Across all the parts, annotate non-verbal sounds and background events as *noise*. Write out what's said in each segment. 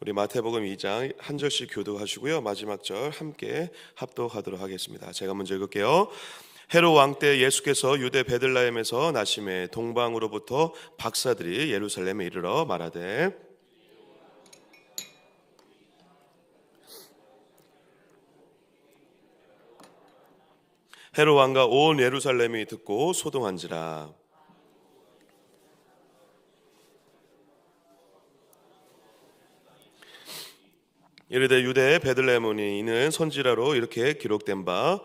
우리 마태복음 2장 한 절씩 교도하시고요. 마지막 절 함께 합독하도록 하겠습니다. 제가 먼저 읽을게요. 헤로 왕 때 예수께서 유대 베들라헴에서 나심에 동방으로부터 박사들이 예루살렘에 이르러 말하되 헤로 왕과 온 예루살렘이 듣고 소동한지라 이르되 유대 베들레헴이 이는 선지라로 이렇게 기록된 바또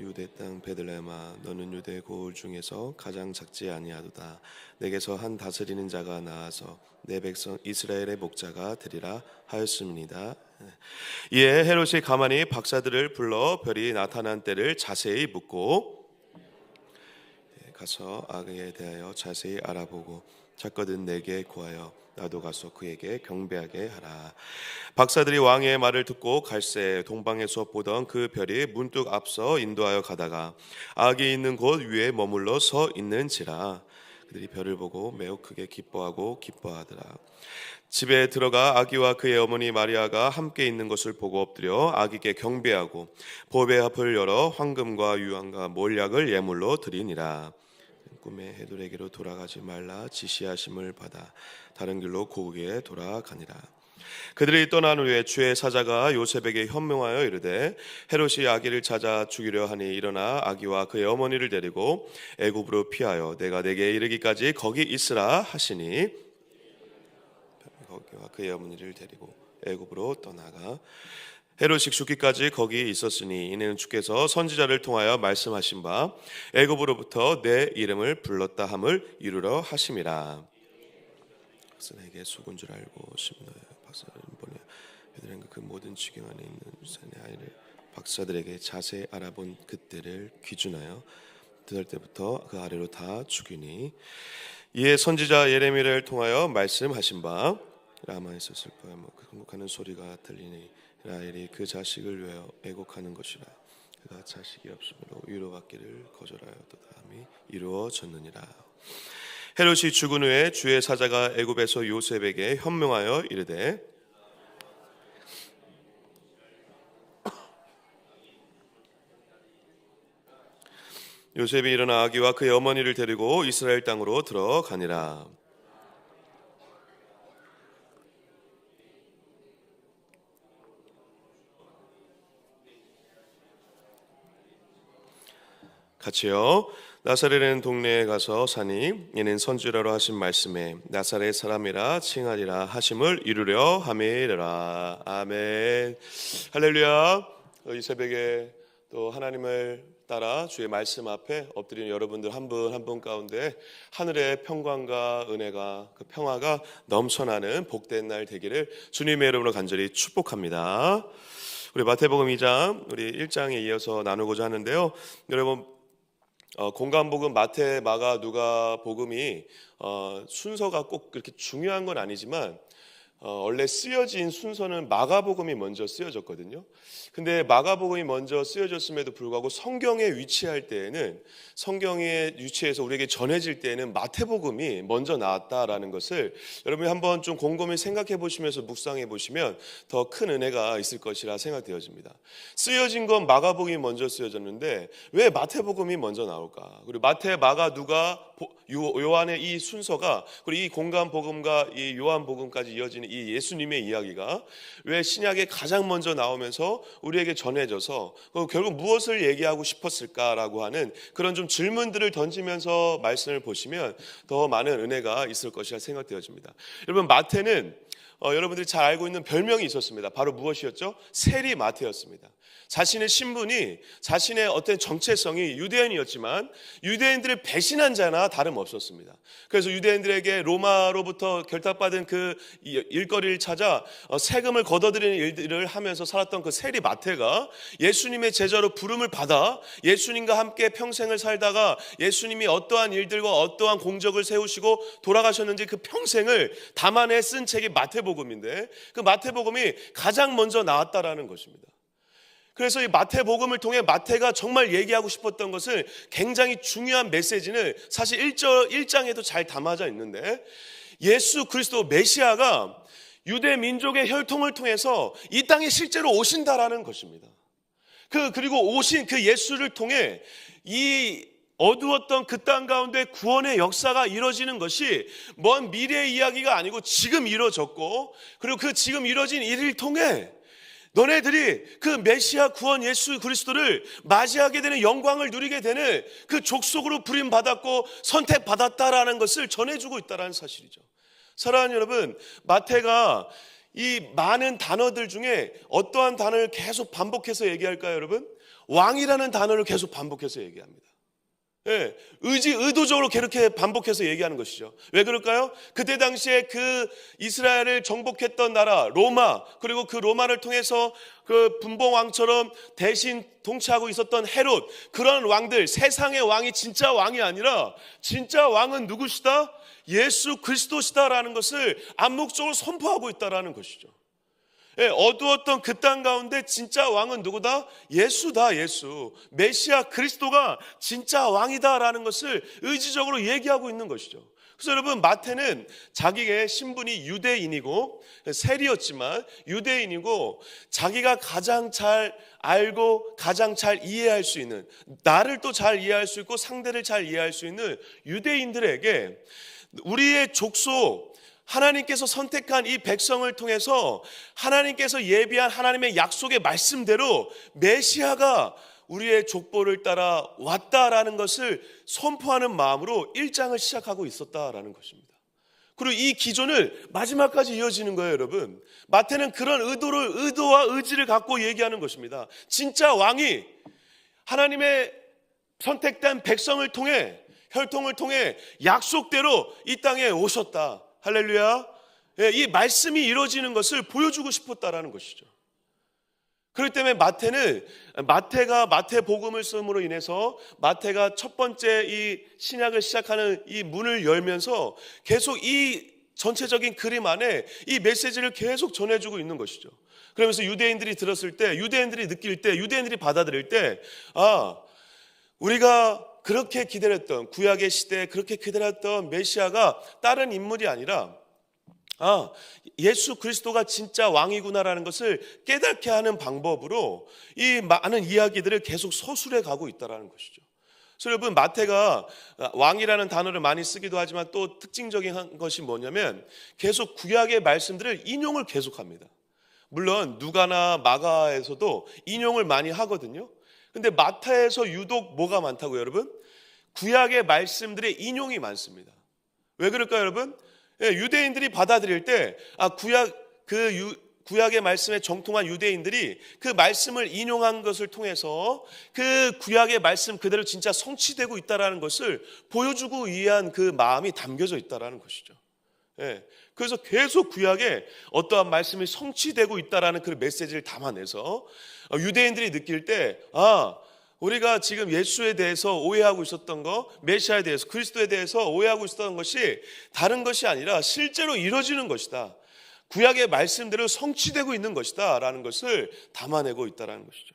유대 땅 베들레헴아 너는 유대 고을 중에서 가장 작지 아니하도다 내게서 한 다스리는 자가 나와서 내 백성 이스라엘의 목자가 되리라 하였습니다. 이에 헤롯이 가만히 박사들을 불러 별이 나타난 때를 자세히 묻고 가서 악에 대하여 자세히 알아보고 찾거든 내게 구하여 나도 가서 그에게 경배하게 하라. 박사들이 왕의 말을 듣고 갈새 동방에서 보던 그 별이 문득 앞서 인도하여 가다가 악이 있는 곳 위에 머물러 서 있는지라. 그들이 별을 보고 매우 크게 기뻐하고 기뻐하더라. 집에 들어가 아기와 그의 어머니 마리아가 함께 있는 것을 보고 엎드려 아기께 경배하고 보배 앞을 열어 황금과 유황과 몰약을 예물로 드리니라. 꿈에 헤돌에게로 돌아가지 말라 지시하심을 받아 다른 길로 고국에 돌아가니라. 그들이 떠난 후에 주의 사자가 요셉에게 현명하여 이르되 헤롯이 아기를 찾아 죽이려 하니 일어나 아기와 그의 어머니를 데리고 애굽으로 피하여 내가 내게 이르기까지 거기 있으라 하시니 거기와 그의 어머니를 데리고 애굽으로 떠나가 헤롯이 죽기까지 거기 있었으니 이는 주께서 선지자를 통하여 말씀하신 바 애굽으로부터 내 이름을 불렀다 함을 이루러 하심이라. 박사에게 속은 줄 알고 심노에 박사를 보내 베드레헴과 그 모든 지경 안에 있는 산의 아이를 박사들에게 자세히 알아본 그때를 기준하여 두 달 때부터 그 아래로 다 죽이니 이에 선지자 예레미야를 통하여 말씀하신 바 라마에서 슬퍼하며 흥국하는 소리가 들리니 라헬이 그 자식을 위하여 애곡하는 것이라 그가 자식이 없으므로 위로받기를 거절하여도 다음이 이루어졌느니라. 헤롯이 죽은 후에 주의 사자가 애굽에서 요셉에게 현명하여 이르되 요셉이 일어나 아기와 그의 어머니를 데리고 이스라엘 땅으로 들어가니라 같이요. 나사렛은 동네에 가서 사니 이는 선지라로 하신 말씀에 나사렛 사람이라 칭하리라 하심을 이루려 함이라. 아멘. 할렐루야. 이 새벽에 또 하나님을 따라 주의 말씀 앞에 엎드리는 여러분들 한 분 한 분 가운데 하늘의 평강과 은혜가 그 평화가 넘쳐나는 복된 날 되기를 주님의 이름으로 간절히 축복합니다. 우리 마태복음 2장 우리 1장에 이어서 나누고자 하는데요. 여러분 어, 공간복음 마태, 마가, 누가 복음이 어, 순서가 꼭 그렇게 중요한 건 아니지만 어, 원래 쓰여진 순서는 마가복음이 먼저 쓰여졌거든요. 근데 마가복음이 먼저 쓰여졌음에도 불구하고 성경에 위치할 때에는 성경에 위치해서 우리에게 전해질 때에는 마태복음이 먼저 나왔다라는 것을 여러분이 한번 좀 곰곰이 생각해 보시면서 묵상해 보시면 더 큰 은혜가 있을 것이라 생각되어집니다. 쓰여진 건 마가복음이 먼저 쓰여졌는데 왜 마태복음이 먼저 나올까? 그리고 마태, 마가, 누가 요한의 이 순서가 그리고 이 공간 복음과 이 요한 복음까지 이어지는 이 예수님의 이야기가 왜 신약에 가장 먼저 나오면서 우리에게 전해져서 결국 무엇을 얘기하고 싶었을까라고 하는 그런 좀 질문들을 던지면서 말씀을 보시면 더 많은 은혜가 있을 것이라 생각되어집니다. 여러분 마태는 어, 여러분들이 잘 알고 있는 별명이 있었습니다. 바로 무엇이었죠? 세리 마태였습니다. 자신의 신분이 자신의 어떤 정체성이 유대인이었지만 유대인들을 배신한 자나 다름없었습니다. 그래서 유대인들에게 로마로부터 결탁받은 그 일거리를 찾아 어, 세금을 걷어들이는 일들을 하면서 살았던 그 세리 마태가 예수님의 제자로 부름을 받아 예수님과 함께 평생을 살다가 예수님이 어떠한 일들과 어떠한 공적을 세우시고 돌아가셨는지 그 평생을 담아내 쓴 책이 마태 복음인데 그 마태복음이 가장 먼저 나왔다라는 것입니다. 그래서 이 마태복음을 통해 마태가 정말 얘기하고 싶었던 것을 굉장히 중요한 메시지는 사실 1절 1장에도 잘 담아져 있는데 예수 그리스도 메시아가 유대 민족의 혈통을 통해서 이 땅에 실제로 오신다라는 것입니다. 그 그리고 오신 그 예수를 통해 이 어두웠던 그 땅 가운데 구원의 역사가 이루어지는 것이 먼 미래의 이야기가 아니고 지금 이루어졌고 그리고 그 지금 이루어진 일을 통해 너네들이 그 메시아 구원 예수 그리스도를 맞이하게 되는 영광을 누리게 되는 그 족속으로 부림 받았고 선택 받았다라는 것을 전해주고 있다라는 사실이죠. 사랑하는 여러분, 마태가 이 많은 단어들 중에 어떠한 단어를 계속 반복해서 얘기할까요, 여러분? 왕이라는 단어를 계속 반복해서 얘기합니다. 예, 의지 의도적으로 그렇게 반복해서 얘기하는 것이죠. 왜 그럴까요? 그때 당시에 그 이스라엘을 정복했던 나라 로마 그리고 그 로마를 통해서 그 분봉 왕처럼 대신 통치하고 있었던 헤롯 그런 왕들 세상의 왕이 진짜 왕이 아니라 진짜 왕은 누구시다? 예수 그리스도시다라는 것을 암묵적으로 선포하고 있다라는 것이죠. 예, 어두웠던 그 땅 가운데 진짜 왕은 누구다? 예수다, 예수. 메시아 그리스도가 진짜 왕이다라는 것을 의지적으로 얘기하고 있는 것이죠. 그래서 여러분, 마태는 자기의 신분이 유대인이고, 세리였지만 유대인이고, 자기가 가장 잘 알고 가장 잘 이해할 수 있는, 나를 또 잘 이해할 수 있고, 상대를 잘 이해할 수 있는 유대인들에게 우리의 족속, 하나님께서 선택한 이 백성을 통해서 하나님께서 예비한 하나님의 약속의 말씀대로 메시아가 우리의 족보를 따라 왔다라는 것을 선포하는 마음으로 1장을 시작하고 있었다라는 것입니다. 그리고 이 기존을 마지막까지 이어지는 거예요, 여러분. 마태는 그런 의도를 의도와 의지를 갖고 얘기하는 것입니다. 진짜 왕이 하나님의 선택된 백성을 통해 혈통을 통해 약속대로 이 땅에 오셨다. 할렐루야. 예, 이 말씀이 이루어지는 것을 보여주고 싶었다라는 것이죠. 그렇기 때문에 마태는 마태가 마태 복음을 쓰므로 인해서 마태가 첫 번째 이 신약을 시작하는 이 문을 열면서 계속 이 전체적인 그림 안에 이 메시지를 계속 전해주고 있는 것이죠. 그러면서 유대인들이 들었을 때, 유대인들이 느낄 때, 유대인들이 받아들일 때, 아, 우리가 그렇게 기다렸던 구약의 시대에 그렇게 기다렸던 메시아가 다른 인물이 아니라 아, 예수 그리스도가 진짜 왕이구나라는 것을 깨닫게 하는 방법으로 이 많은 이야기들을 계속 서술해 가고 있다라는 것이죠. 그래서 여러분 마태가 왕이라는 단어를 많이 쓰기도 하지만 또 특징적인 것이 뭐냐면 계속 구약의 말씀들을 인용을 계속합니다. 물론 누가나 마가에서도 인용을 많이 하거든요. 근데 마태에서 유독 뭐가 많다고요, 여러분? 구약의 말씀들의 인용이 많습니다. 왜 그럴까요, 여러분? 예, 유대인들이 받아들일 때, 아, 구약, 그 유, 구약의 말씀에 정통한 유대인들이 그 말씀을 인용한 것을 통해서 그 구약의 말씀 그대로 진짜 성취되고 있다라는 것을 보여주고 위한 그 마음이 담겨져 있다라는 것이죠. 예. 그래서 계속 구약에 어떠한 말씀이 성취되고 있다라는 그 메시지를 담아내서 유대인들이 느낄 때, 아, 우리가 지금 예수에 대해서 오해하고 있었던 거, 메시아에 대해서, 그리스도에 대해서 오해하고 있었던 것이 다른 것이 아니라 실제로 이루어지는 것이다. 구약의 말씀대로 성취되고 있는 것이다. 라는 것을 담아내고 있다는 것이죠.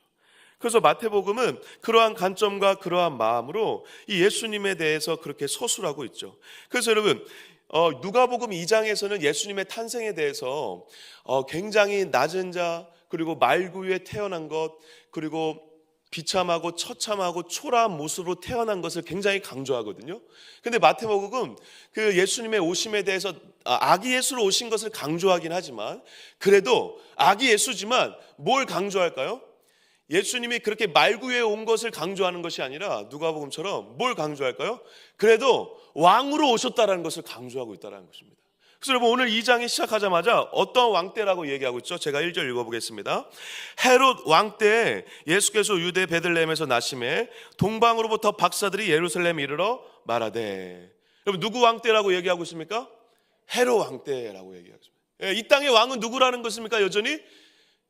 그래서 마태복음은 그러한 관점과 그러한 마음으로 이 예수님에 대해서 그렇게 서술하고 있죠. 그래서 여러분, 어, 누가복음 2장에서는 예수님의 탄생에 대해서 어, 굉장히 낮은 자, 그리고 말구에 태어난 것, 그리고 비참하고 처참하고 초라한 모습으로 태어난 것을 굉장히 강조하거든요. 근데 마태복음은 그 예수님의 오심에 대해서 아, 아기 예수로 오신 것을 강조하긴 하지만 그래도 아기 예수지만 뭘 강조할까요? 예수님이 그렇게 말구에 온 것을 강조하는 것이 아니라 누가복음처럼 뭘 강조할까요? 그래도 왕으로 오셨다라는 것을 강조하고 있다는 것입니다. 그래서 여러분 오늘 2장이 시작하자마자 어떤 왕 때라고 얘기하고 있죠? 제가 1절 읽어보겠습니다. 헤롯 왕 때 예수께서 유대 베들레헴에서 나심에 동방으로부터 박사들이 예루살렘에 이르러 말하되 여러분 누구 왕 때라고 얘기하고 있습니까? 헤롯 왕 때라고 얘기하고 있습니다. 예, 이 땅의 왕은 누구라는 것입니까? 여전히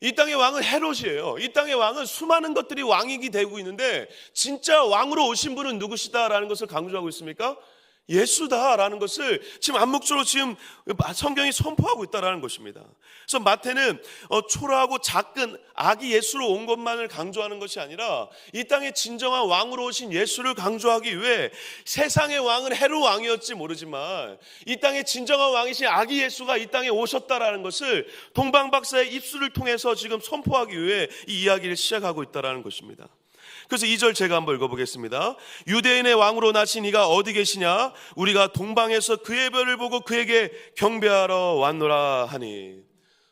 이 땅의 왕은 헤롯이에요. 이 땅의 왕은 수많은 것들이 왕이 되고 있는데 진짜 왕으로 오신 분은 누구시다라는 것을 강조하고 있습니까? 예수다라는 것을 지금 암묵적으로 지금 성경이 선포하고 있다라는 것입니다. 그래서 마태는 어, 초라하고 작은 아기 예수로 온 것만을 강조하는 것이 아니라 이 땅의 진정한 왕으로 오신 예수를 강조하기 위해 세상의 왕은 헤로 왕이었지 모르지만 이 땅의 진정한 왕이신 아기 예수가 이 땅에 오셨다라는 것을 동방 박사의 입술을 통해서 지금 선포하기 위해 이 이야기를 시작하고 있다라는 것입니다. 그래서 2절 제가 한번 읽어보겠습니다. 유대인의 왕으로 나신 이가 어디 계시냐? 우리가 동방에서 그의 별을 보고 그에게 경배하러 왔노라 하니.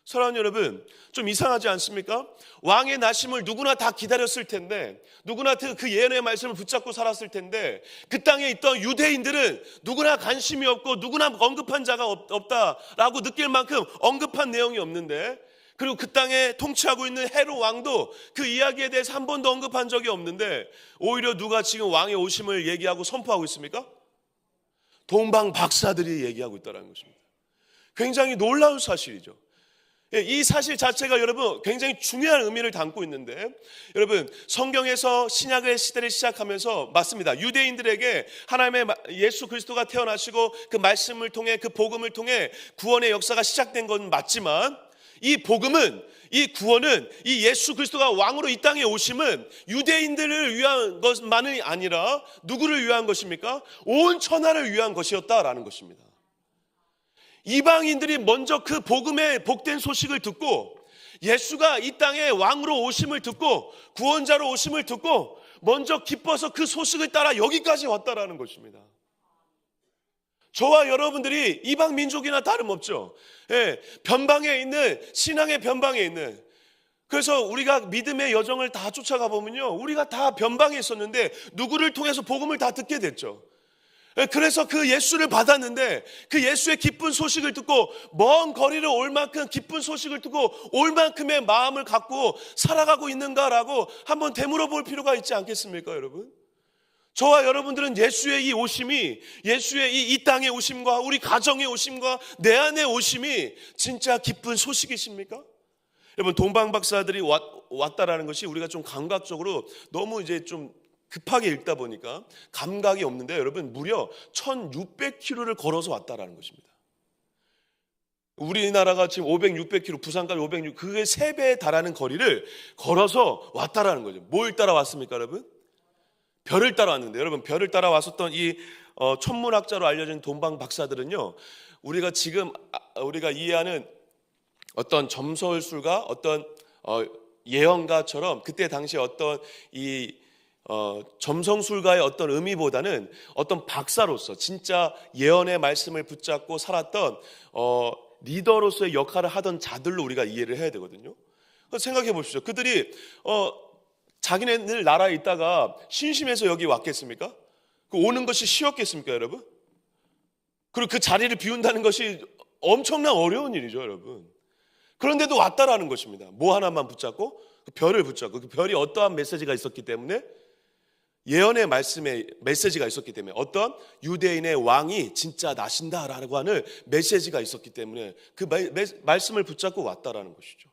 사랑하는 여러분, 좀 이상하지 않습니까? 왕의 나심을 누구나 다 기다렸을 텐데, 누구나 그 예언의 말씀을 붙잡고 살았을 텐데, 그 땅에 있던 유대인들은 누구나 관심이 없고 누구나 언급한 자가 없, 없다라고 느낄 만큼 언급한 내용이 없는데, 그리고 그 땅에 통치하고 있는 헤로 왕도 그 이야기에 대해서 한 번도 언급한 적이 없는데 오히려 누가 지금 왕의 오심을 얘기하고 선포하고 있습니까? 동방 박사들이 얘기하고 있다는 것입니다. 굉장히 놀라운 사실이죠. 예, 이 사실 자체가 여러분 굉장히 중요한 의미를 담고 있는데 여러분 성경에서 신약의 시대를 시작하면서 맞습니다. 유대인들에게 하나님의 예수 그리스도가 태어나시고 그 말씀을 통해 그 복음을 통해 구원의 역사가 시작된 건 맞지만 이 복음은 이 구원은 이 예수 그리스도가 왕으로 이 땅에 오심은 유대인들을 위한 것만이 아니라 누구를 위한 것입니까? 온 천하를 위한 것이었다라는 것입니다. 이방인들이 먼저 그 복음의 복된 소식을 듣고 예수가 이 땅에 왕으로 오심을 듣고 구원자로 오심을 듣고 먼저 기뻐서 그 소식을 따라 여기까지 왔다라는 것입니다. 저와 여러분들이 이방 민족이나 다름없죠. 예, 변방에 있는 신앙의 변방에 있는 그래서 우리가 믿음의 여정을 다 쫓아가 보면요. 우리가 다 변방에 있었는데 누구를 통해서 복음을 다 듣게 됐죠. 예, 그래서 그 예수를 받았는데 그 예수의 기쁜 소식을 듣고 먼 거리를 올 만큼 기쁜 소식을 듣고 올 만큼의 마음을 갖고 살아가고 있는가라고 한번 되물어 볼 필요가 있지 않겠습니까, 여러분? 저와 여러분들은 예수의 이 오심이 예수의 이, 이 땅의 오심과 우리 가정의 오심과 내 안의 오심이 진짜 기쁜 소식이십니까? 여러분 동방 박사들이 왔, 왔다라는 것이 우리가 좀 감각적으로 너무 이제 좀 급하게 읽다 보니까 감각이 없는데 여러분 무려 1600km를 걸어서 왔다라는 것입니다. 우리나라가 지금 500, 600km, 부산까지 500, 그게 3배에 달하는 거리를 걸어서 왔다라는 거죠. 뭘 따라왔습니까, 여러분? 별을 따라왔는데 여러분 별을 따라왔었던 이 어, 천문학자로 알려진 동방 박사들은요 우리가 지금 아, 우리가 이해하는 어떤 점설술과 어떤 어, 예언가처럼 그때 당시 어떤 이 어, 점성술가의 어떤 의미보다는 어떤 박사로서 진짜 예언의 말씀을 붙잡고 살았던 어, 리더로서의 역할을 하던 자들로 우리가 이해를 해야 되거든요. 생각해 보십시오. 그들이 어, 자기네들 나라에 있다가 심심해서 여기 왔겠습니까? 그 오는 것이 쉬웠겠습니까, 여러분? 그리고 그 자리를 비운다는 것이 엄청난 어려운 일이죠, 여러분. 그런데도 왔다라는 것입니다. 뭐 하나만 붙잡고 그 별을 붙잡고 그 별이 어떠한 메시지가 있었기 때문에 예언의 말씀에 메시지가 있었기 때문에 어떤 유대인의 왕이 진짜 나신다라고 하는 메시지가 있었기 때문에 그 말씀을 붙잡고 왔다라는 것이죠.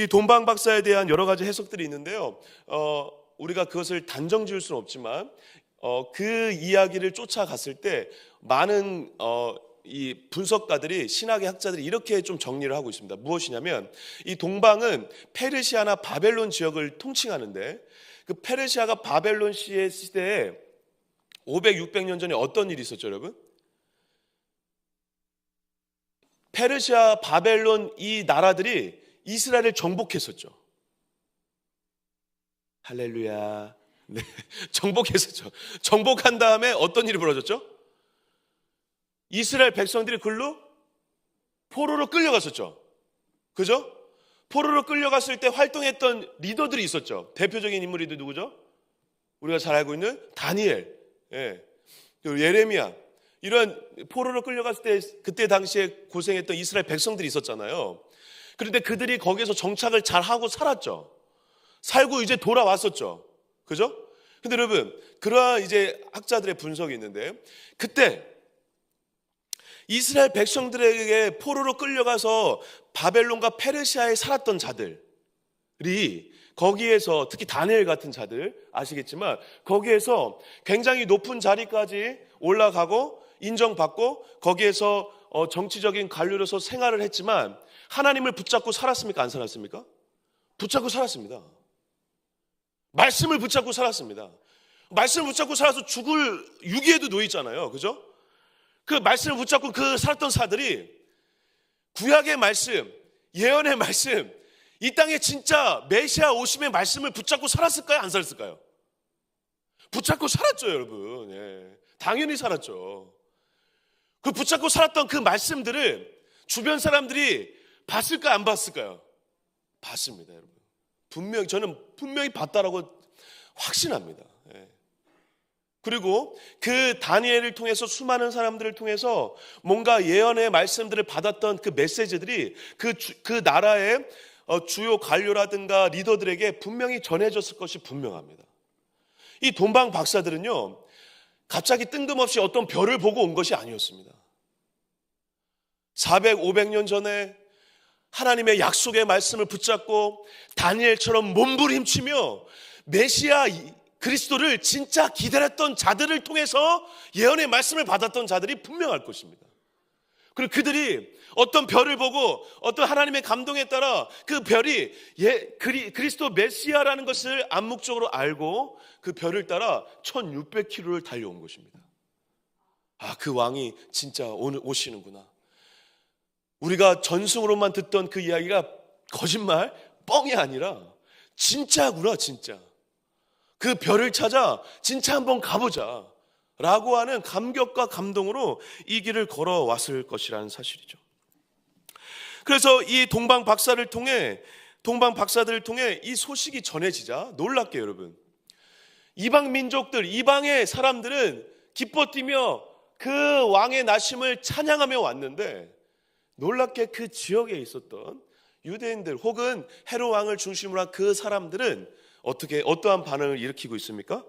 이 돈방 박사에 대한 여러 가지 해석들이 있는데요. 어, 우리가 그것을 단정 지을 수는 없지만 어, 그 이야기를 쫓아갔을 때 많은 어, 이 분석가들이 신학의 학자들이 이렇게 좀 정리를 하고 있습니다. 무엇이냐면 이 동방은 페르시아나 바벨론 지역을 통칭하는데 그 페르시아가 바벨론 시대에 500, 600년 전에 어떤 일이 있었죠, 여러분? 페르시아, 바벨론 이 나라들이 이스라엘을 정복했었죠. 할렐루야. 네, *laughs* 정복했었죠. 정복한 다음에 어떤 일이 벌어졌죠? 이스라엘 백성들이 글로 포로로 끌려갔었죠. 그죠? 포로로 끌려갔을 때 활동했던 리더들이 있었죠. 대표적인 인물이 누구죠? 우리가 잘 알고 있는 다니엘, 예. 예레미야. 이런 포로로 끌려갔을 때 그때 당시에 고생했던 이스라엘 백성들이 있었잖아요. 그런데 그들이 거기서 정착을 잘 하고 살았죠. 살고 이제 돌아왔었죠. 그죠? 근데 여러분, 그러한 이제 학자들의 분석이 있는데, 그때 이스라엘 백성들에게 포로로 끌려가서 바벨론과 페르시아에 살았던 자들이 거기에서 특히 다니엘 같은 자들 아시겠지만 거기에서 굉장히 높은 자리까지 올라가고 인정받고 거기에서 어, 정치적인 관료로서 생활을 했지만 하나님을 붙잡고 살았습니까? 안 살았습니까? 붙잡고 살았습니다. 말씀을 붙잡고 살았습니다. 말씀을 붙잡고 살아서 죽을 유기에도 놓여 있잖아요. 그죠? 그 말씀을 붙잡고 그 살았던 사들이 구약의 말씀, 예언의 말씀, 이 땅에 진짜 메시아 오심의 말씀을 붙잡고 살았을까요? 안 살았을까요? 붙잡고 살았죠, 여러분. 예. 당연히 살았죠. 그 붙잡고 살았던 그 말씀들을 주변 사람들이 봤을까요? 안 봤을까요? 봤습니다, 여러분. 분명히, 저는 분명히 봤다라고 확신합니다. 예. 그리고 그 다니엘을 통해서 수많은 사람들을 통해서 뭔가 예언의 말씀들을 받았던 그 메시지들이 그, 주, 그 나라의 어, 주요 관료라든가 리더들에게 분명히 전해졌을 것이 분명합니다. 이 돈방 박사들은요, 갑자기 뜬금없이 어떤 별을 보고 온 것이 아니었습니다. 400, 500년 전에 하나님의 약속의 말씀을 붙잡고 다니엘처럼 몸부림치며 메시아 그리스도를 진짜 기다렸던 자들을 통해서 예언의 말씀을 받았던 자들이 분명할 것입니다. 그리고 그들이 어떤 별을 보고 어떤 하나님의 감동에 따라 그 별이 예, 그리, 그리스도 메시아라는 것을 암묵적으로 알고 그 별을 따라 1600km를 달려온 것입니다. 아, 그 왕이 진짜 오늘 오시는구나. 우리가 전승으로만 듣던 그 이야기가 거짓말, 뻥이 아니라 진짜구나, 진짜. 그 별을 찾아 진짜 한번 가보자. 라고 하는 감격과 감동으로 이 길을 걸어왔을 것이라는 사실이죠. 그래서 이 동방 박사를 통해, 동방 박사들을 통해 이 소식이 전해지자 놀랍게 여러분. 이방 민족들, 이방의 사람들은 기뻐 뛰며 그 왕의 나심을 찬양하며 왔는데 놀랍게 그 지역에 있었던 유대인들 혹은 헤로 왕을 중심으로 한 그 사람들은 어떻게 어떠한 반응을 일으키고 있습니까?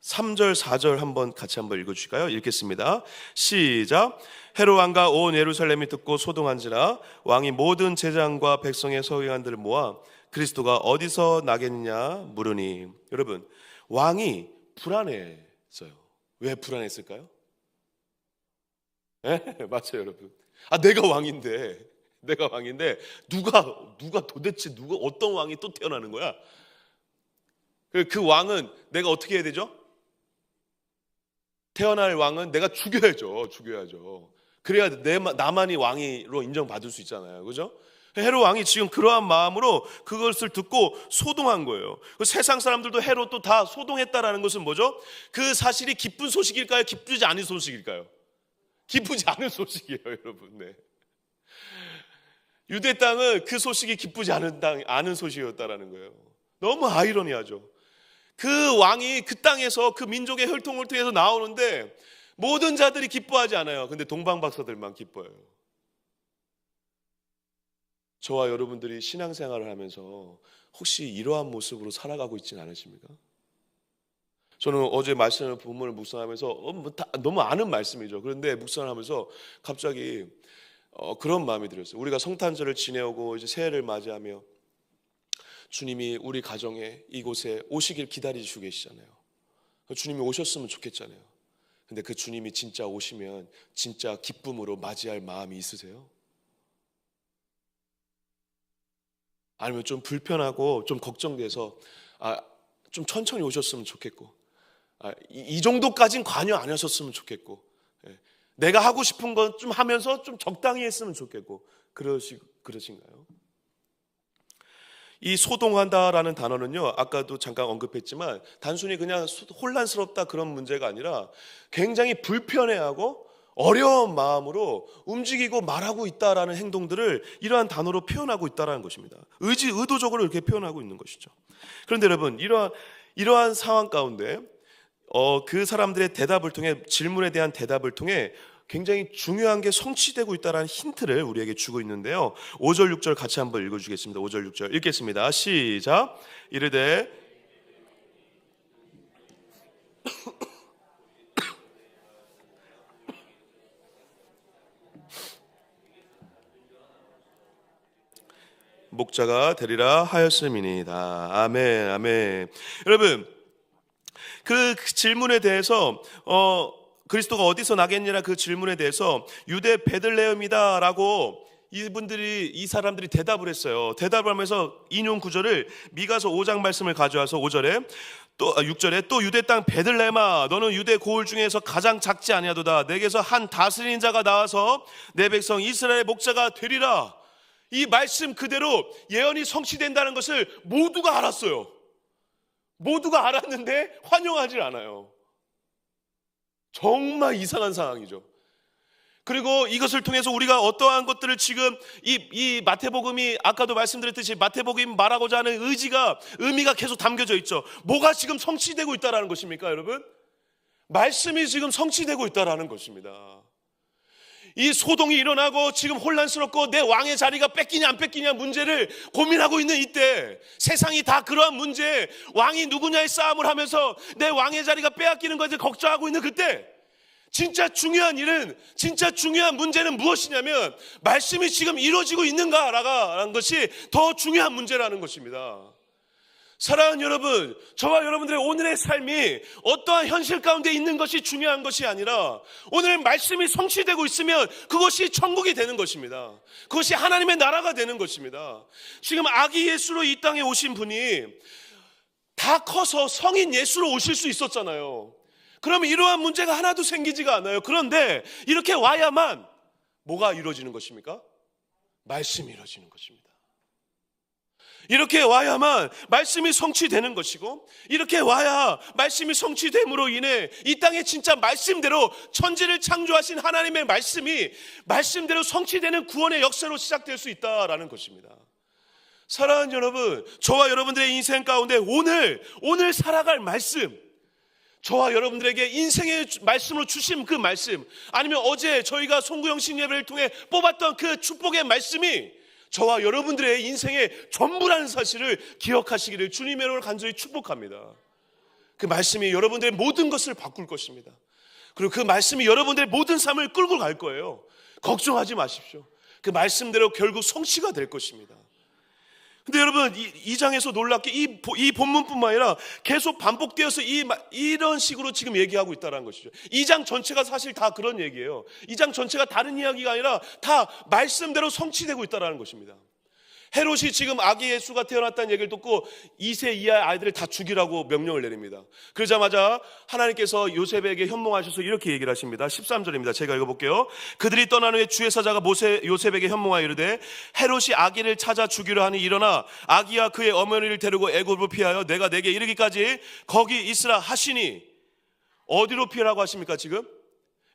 3절, 4절 한번 같이 한번 읽어 주실까요? 읽겠습니다. 시작. 헤로 왕과 온 예루살렘이 듣고 소동한지라 왕이 모든 제장과 백성의 서기관들을 모아 그리스도가 어디서 나겠느냐 물으니 여러분 왕이 불안했어요. 왜 불안했을까요? 네, *laughs* 맞아요, 여러분. 아, 내가 왕인데, *laughs* 내가 왕인데 누가 누가 도대체 누가 어떤 왕이 또 태어나는 거야? 그, 그 왕은 내가 어떻게 해야 되죠? 태어날 왕은 내가 죽여야죠. 죽여야죠. 그래야 내, 나만이 왕이로 인정받을 수 있잖아요. 그죠? 헤로 왕이 지금 그러한 마음으로 그것을 듣고 소동한 거예요. 그 세상 사람들도 헤로 또다 소동했다라는 것은 뭐죠? 그 사실이 기쁜 소식일까요? 기쁘지 않은 소식일까요? 기쁘지 않은 소식이에요, 여러분. 네. 유대 땅은 그 소식이 기쁘지 않은 땅, 않은 소식이었다라는 거예요. 너무 아이러니하죠. 그 왕이 그 땅에서 그 민족의 혈통을 통해서 나오는데 모든 자들이 기뻐하지 않아요. 근데 동방 박사들만 기뻐해요. 저와 여러분들이 신앙생활을 하면서 혹시 이러한 모습으로 살아가고 있지는 않으십니까? 저는 어제 말씀을 본문을 묵상하면서 어, 뭐 너무 아는 말씀이죠. 그런데 묵상하면서 갑자기 어, 그런 마음이 들었어요. 우리가 성탄절을 지내오고 이제 새해를 맞이하며 주님이 우리 가정에 이곳에 오시길 기다리시고 계시잖아요. 주님이 오셨으면 좋겠잖아요. 근데 그 주님이 진짜 오시면 진짜 기쁨으로 맞이할 마음이 있으세요? 아니면 좀 불편하고 좀 걱정돼서 아, 좀 천천히 오셨으면 좋겠고 아, 이, 이 정도까진 관여 안 하셨으면 좋겠고 예. 내가 하고 싶은 건 좀 하면서 좀 적당히 했으면 좋겠고 그러시, 그러신가요? 이 소동한다라는 단어는요, 아까도 잠깐 언급했지만 단순히 그냥 혼란스럽다 그런 문제가 아니라 굉장히 불편해하고 어려운 마음으로 움직이고 말하고 있다라는 행동들을 이러한 단어로 표현하고 있다라는 것입니다. 의지 의도적으로 이렇게 표현하고 있는 것이죠. 그런데 여러분 이러한 이러한 상황 가운데 어, 그 사람들의 대답을 통해 질문에 대한 대답을 통해 굉장히 중요한 게 성취되고 있다는 힌트를 우리에게 주고 있는데요. 5절 6절 같이 한번 읽어 주겠습니다. 5절 6절 읽겠습니다. 시작. 이르되 목자가 되리라 하였음이니이다. 아멘, 아멘. 여러분, 그 질문에 대해서 어 그리스도가 어디서 나겠느냐 그 질문에 대해서 유대 베들레헴이다라고 이분들이 이 사람들이 대답을 했어요. 대답을 하면서 인용 구절을 미가서 5장 말씀을 가져와서 5절에 또 아, 6절에 또 유대 땅 베들레헴아 너는 유대 고을 중에서 가장 작지 아니하도다 내게서 한 다스리는 자가 나와서 내 백성 이스라엘의 목자가 되리라. 이 말씀 그대로 예언이 성취된다는 것을 모두가 알았어요. 모두가 알았는데 환영하지 않아요. 정말 이상한 상황이죠. 그리고 이것을 통해서 우리가 어떠한 것들을 지금 이, 이 마태복음이 아까도 말씀드렸듯이 마태복음이 말하고자 하는 의지가, 의미가 계속 담겨져 있죠. 뭐가 지금 성취되고 있다라는 것입니까, 여러분? 말씀이 지금 성취되고 있다라는 것입니다. 이 소동이 일어나고 지금 혼란스럽고 내 왕의 자리가 뺏기냐 안 뺏기냐 문제를 고민하고 있는 이때 세상이 다 그러한 문제 왕이 누구냐의 싸움을 하면서 내 왕의 자리가 빼앗기는 것을 걱정하고 있는 그때 진짜 중요한 일은 진짜 중요한 문제는 무엇이냐면 말씀이 지금 이루어지고 있는가라는 것이 더 중요한 문제라는 것입니다. 사랑하는 여러분, 저와 여러분들의 오늘의 삶이 어떠한 현실 가운데 있는 것이 중요한 것이 아니라 오늘 말씀이 성취되고 있으면 그것이 천국이 되는 것입니다. 그것이 하나님의 나라가 되는 것입니다. 지금 아기 예수로 이 땅에 오신 분이 다 커서 성인 예수로 오실 수 있었잖아요. 그러면 이러한 문제가 하나도 생기지가 않아요. 그런데 이렇게 와야만 뭐가 이루어지는 것입니까? 말씀이 이루어지는 것입니다. 이렇게 와야만 말씀이 성취되는 것이고 이렇게 와야 말씀이 성취됨으로 인해 이 땅에 진짜 말씀대로 천지를 창조하신 하나님의 말씀이 말씀대로 성취되는 구원의 역사로 시작될 수 있다라는 것입니다. 사랑하는 여러분, 저와 여러분들의 인생 가운데 오늘 오늘 살아갈 말씀 저와 여러분들에게 인생의 말씀으로 주신 그 말씀 아니면 어제 저희가 송구영 신 예배를 통해 뽑았던 그 축복의 말씀이 저와 여러분들의 인생의 전부라는 사실을 기억하시기를 주님의 이름으로 간절히 축복합니다. 그 말씀이 여러분들의 모든 것을 바꿀 것입니다. 그리고 그 말씀이 여러분들의 모든 삶을 끌고 갈 거예요. 걱정하지 마십시오. 그 말씀대로 결국 성취가 될 것입니다. 근데 여러분 이, 이 장에서 놀랍게 이, 이 본문뿐만 아니라 계속 반복되어서 이, 이런 식으로 지금 얘기하고 있다는 것이죠. 이 장 전체가 사실 다 그런 얘기예요. 이 장 전체가 다른 이야기가 아니라 다 말씀대로 성취되고 있다는 것입니다. 헤롯이 지금 아기 예수가 태어났다는 얘기를 듣고 2세 이하 아이들을 다 죽이라고 명령을 내립니다. 그러자마자 하나님께서 요셉에게 현몽하셔서 이렇게 얘기를 하십니다. 13절입니다. 제가 읽어볼게요. 그들이 떠난 후에 주의 사자가 모세 요셉에게 현몽하여 이르되 헤롯이 아기를 찾아 죽이려 하니 일어나 아기와 그의 어머니를 데리고 애굽으로 피하여 내가 내게 이르기까지 거기 있으라 하시니 어디로 피하라고 하십니까 지금?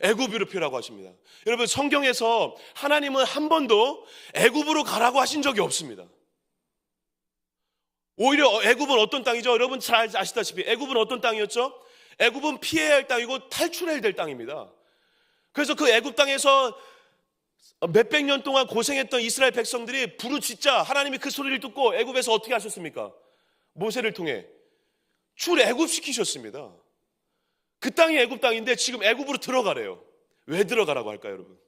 애굽으로 피라고 하십니다. 여러분 성경에서 하나님은 한 번도 애굽으로 가라고 하신 적이 없습니다. 오히려 애굽은 어떤 땅이죠? 여러분 잘 아시다시피 애굽은 어떤 땅이었죠? 애굽은 피해야 할 땅이고 탈출해야 될 땅입니다. 그래서 그 애굽 땅에서 몇백 년 동안 고생했던 이스라엘 백성들이 부르짖자 하나님이 그 소리를 듣고 애굽에서 어떻게 하셨습니까? 모세를 통해 출애굽 시키셨습니다. 그 땅이 애굽 땅인데 지금 애굽으로 들어가래요. 왜 들어가라고 할까요, 여러분?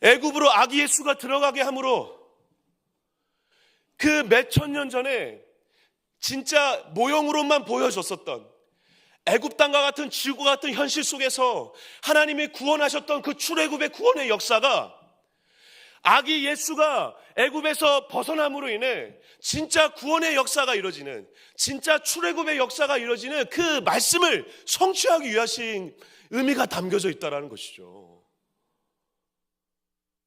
애굽으로 아기 예수가 들어가게 함으로 그 몇천 년 전에 진짜 모형으로만 보여줬었던 애굽 땅과 같은 지구 같은 현실 속에서 하나님이 구원하셨던 그 출애굽의 구원의 역사가 아기 예수가 애굽에서 벗어남으로 인해 진짜 구원의 역사가 이루어지는 진짜 출애굽의 역사가 이루어지는 그 말씀을 성취하기 위하신 의미가 담겨져 있다라는 것이죠.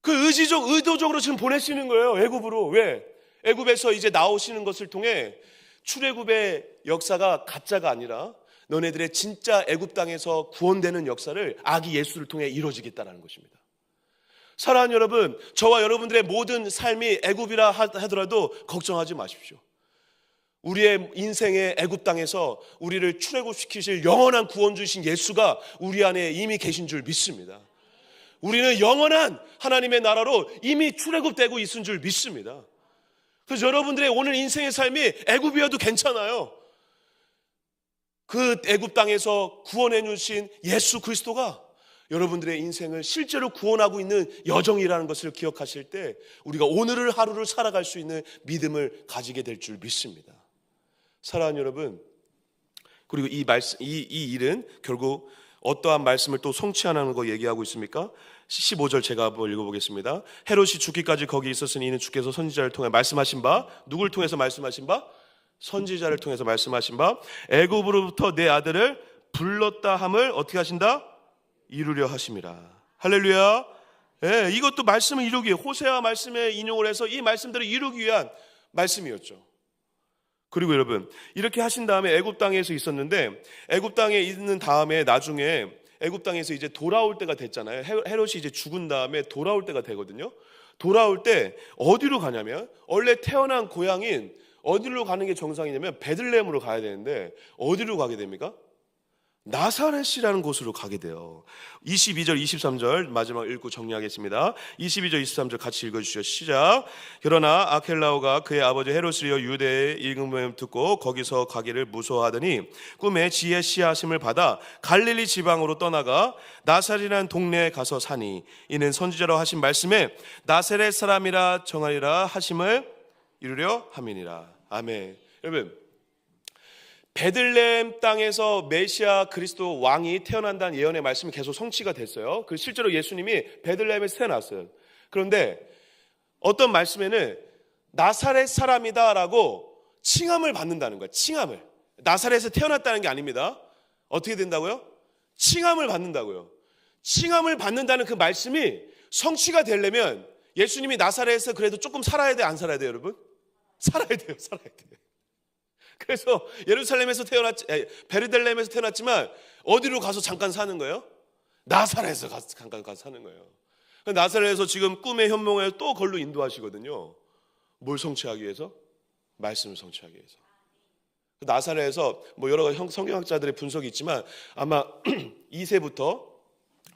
그 의지적 의도적으로 지금 보내시는 거예요. 애굽으로 왜? 애굽에서 이제 나오시는 것을 통해 출애굽의 역사가 가짜가 아니라 너네들의 진짜 애굽 땅에서 구원되는 역사를 아기 예수를 통해 이루어지겠다라는 것입니다. 사랑하는 여러분, 저와 여러분들의 모든 삶이 애굽이라 하더라도 걱정하지 마십시오. 우리의 인생의 애굽 땅에서 우리를 출애굽시키실 영원한 구원주신 예수가 우리 안에 이미 계신 줄 믿습니다. 우리는 영원한 하나님의 나라로 이미 출애굽되고 있은 줄 믿습니다. 그래서 여러분들의 오늘 인생의 삶이 애굽이어도 괜찮아요. 그 애굽 땅에서 구원해 주신 예수 그리스도가 여러분들의 인생을 실제로 구원하고 있는 여정이라는 것을 기억하실 때 우리가 오늘을 하루를 살아갈 수 있는 믿음을 가지게 될 줄 믿습니다. 사랑하는 여러분, 그리고 이 말씀, 이, 이 일은 결국 어떠한 말씀을 또 성취하는 거 얘기하고 있습니까? 15절 제가 한번 읽어보겠습니다. 헤롯이 죽기까지 거기 있었으니 이는 주께서 선지자를 통해 말씀하신 바 누굴 통해서 말씀하신 바 선지자를 통해서 말씀하신 바 애굽으로부터 내 아들을 불렀다 함을 어떻게 하신다? 이루려 하심이라. 할렐루야. 예, 이것도 말씀을 이루기 호세아 말씀에 인용을 해서 이 말씀들을 이루기 위한 말씀이었죠. 그리고 여러분 이렇게 하신 다음에 애굽 땅에서 있었는데 애굽 땅에 있는 다음에 나중에 애굽 땅에서 이제 돌아올 때가 됐잖아요. 헤- 헤롯이 이제 죽은 다음에 돌아올 때가 되거든요. 돌아올 때 어디로 가냐면 원래 태어난 고향인 어디로 가는 게 정상이냐면 베들레헴으로 가야 되는데 어디로 가게 됩니까? 나사렛이라는 곳으로 가게 돼요. 22절, 23절 마지막 읽고 정리하겠습니다. 22절, 23절 같이 읽어주시죠. 시작. 그러나 아켈라오가 그의 아버지 헤롯이여 유대의 임금을 듣고 거기서 가기를 무서워하더니 꿈에 지혜 씨앗임을 받아 갈릴리 지방으로 떠나가 나사렛이라는 동네에 가서 사니 이는 선지자로 하신 말씀에 나사렛 사람이라 정하리라 하심을 이루려 함이니라. 아멘. 여러분 베들레헴 땅에서 메시아 그리스도 왕이 태어난다는 예언의 말씀이 계속 성취가 됐어요. 그 실제로 예수님이 베들레헴에서 태어났어요. 그런데 어떤 말씀에는 나사렛 사람이다라고 칭함을 받는다는 거예요. 칭함을. 나사렛에서 태어났다는 게 아닙니다. 어떻게 된다고요? 칭함을 받는다고요. 칭함을 받는다는 그 말씀이 성취가 되려면 예수님이 나사렛에서 그래도 조금 살아야 돼, 안 살아야 돼요, 여러분? 살아야 돼요, 살아야 돼요. 그래서 예루살렘에서 태어났, 에, 베르델렘에서 태어났지만 어디로 가서 잠깐 사는 거예요? 나사렛에서 가서 잠깐 가서 사는 거예요. 나사렛에서 지금 꿈의 현몽에 또 걸로 인도하시거든요. 뭘 성취하기 위해서? 말씀을 성취하기 위해서. 나사렛에서 뭐 여러 성경학자들의 분석이 있지만 아마 *clears throat* 2세부터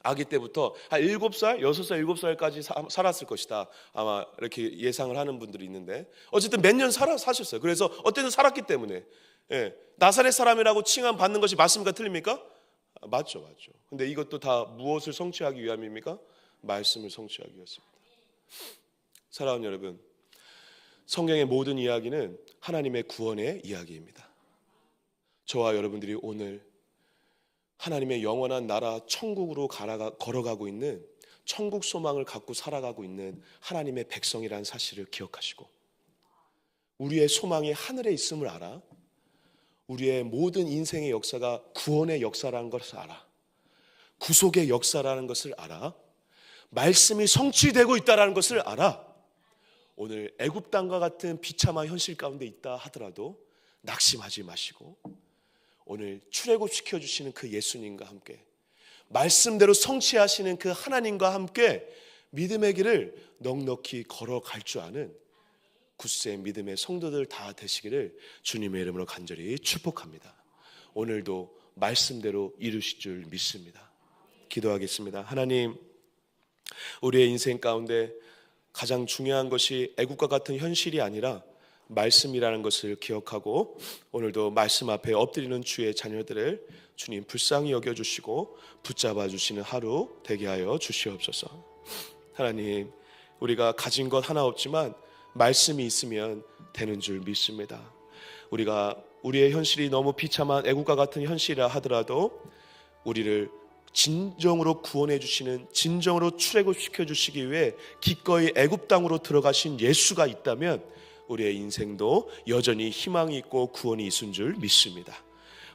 아기 때부터 한 7살, 6살, 7살까지 사, 살았을 것이다. 아마 이렇게 예상을 하는 분들이 있는데 어쨌든 몇 년 살아 사셨어요. 그래서 어쨌든 살았기 때문에 예, 나사렛 사람이라고 칭함 받는 것이 맞습니까? 틀립니까? 아, 맞죠, 맞죠. 근데 이것도 다 무엇을 성취하기 위함입니까? 말씀을 성취하기 위해서입니다. 사랑하는 여러분, 성경의 모든 이야기는 하나님의 구원의 이야기입니다. 저와 여러분들이 오늘 하나님의 영원한 나라 천국으로 가라가, 걸어가고 있는 천국 소망을 갖고 살아가고 있는 하나님의 백성이라는 사실을 기억하시고 우리의 소망이 하늘에 있음을 알아 우리의 모든 인생의 역사가 구원의 역사라는 것을 알아 구속의 역사라는 것을 알아 말씀이 성취되고 있다라는 것을 알아 오늘 애굽 땅과 같은 비참한 현실 가운데 있다 하더라도 낙심하지 마시고 오늘 출애굽 시켜 주시는 그 예수님과 함께 말씀대로 성취하시는 그 하나님과 함께 믿음의 길을 넉넉히 걸어갈 줄 아는 굳세 믿음의 성도들 다 되시기를 주님의 이름으로 간절히 축복합니다. 오늘도 말씀대로 이루실 줄 믿습니다. 기도하겠습니다. 하나님, 우리의 인생 가운데 가장 중요한 것이 애국과 같은 현실이 아니라 말씀이라는 것을 기억하고 오늘도 말씀 앞에 엎드리는 주의 자녀들을 주님 불쌍히 여겨 주시고 붙잡아 주시는 하루 되게 하여 주시옵소서. 하나님, 우리가 가진 것 하나 없지만 말씀이 있으면 되는 줄 믿습니다. 우리가 우리의 현실이 너무 비참한 애국과 같은 현실이라 하더라도 우리를 진정으로 구원해 주시는 진정으로 출애굽 시켜 주시기 위해 기꺼이 애굽 땅으로 들어가신 예수가 있다면 우리의 인생도 여전히 희망이 있고 구원이 있은 줄 믿습니다.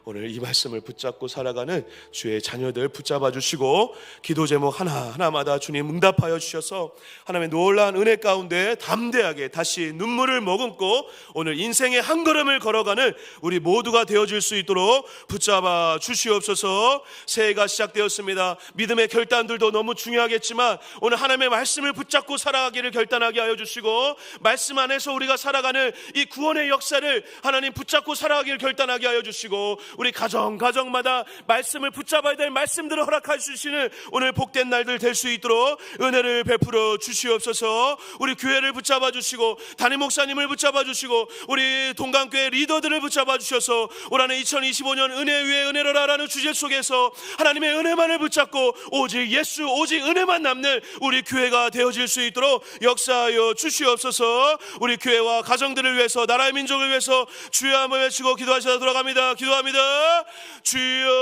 오늘 이 말씀을 붙잡고 살아가는 주의 자녀들 붙잡아 주시고 기도 제목 하나하나마다 주님 응답하여 주셔서 하나님의 놀라운 은혜 가운데 담대하게 다시 눈물을 머금고 오늘 인생의 한 걸음을 걸어가는 우리 모두가 되어줄 수 있도록 붙잡아 주시옵소서 새해가 시작되었습니다. 믿음의 결단들도 너무 중요하겠지만 오늘 하나님의 말씀을 붙잡고 살아가기를 결단하게 하여 주시고 말씀 안에서 우리가 살아가는 이 구원의 역사를 하나님 붙잡고 살아가기를 결단하게 하여 주시고 우리 가정 가정마다 말씀을 붙잡아야 될 말씀들을 허락해 주시는 오늘 복된 날들 될 수 있도록 은혜를 베풀어 주시옵소서. 우리 교회를 붙잡아 주시고 담임 목사님을 붙잡아 주시고 우리 동강교회 리더들을 붙잡아 주셔서 올 한해 2025년 은혜 위에 은혜로라라는 주제 속에서 하나님의 은혜만을 붙잡고 오직 예수 오직 은혜만 남는 우리 교회가 되어질 수 있도록 역사하여 주시옵소서. 우리 교회와 가정들을 위해서 나라의 민족을 위해서 주여 한번 외치고 기도하시다 돌아갑니다. 기도합니다. 주여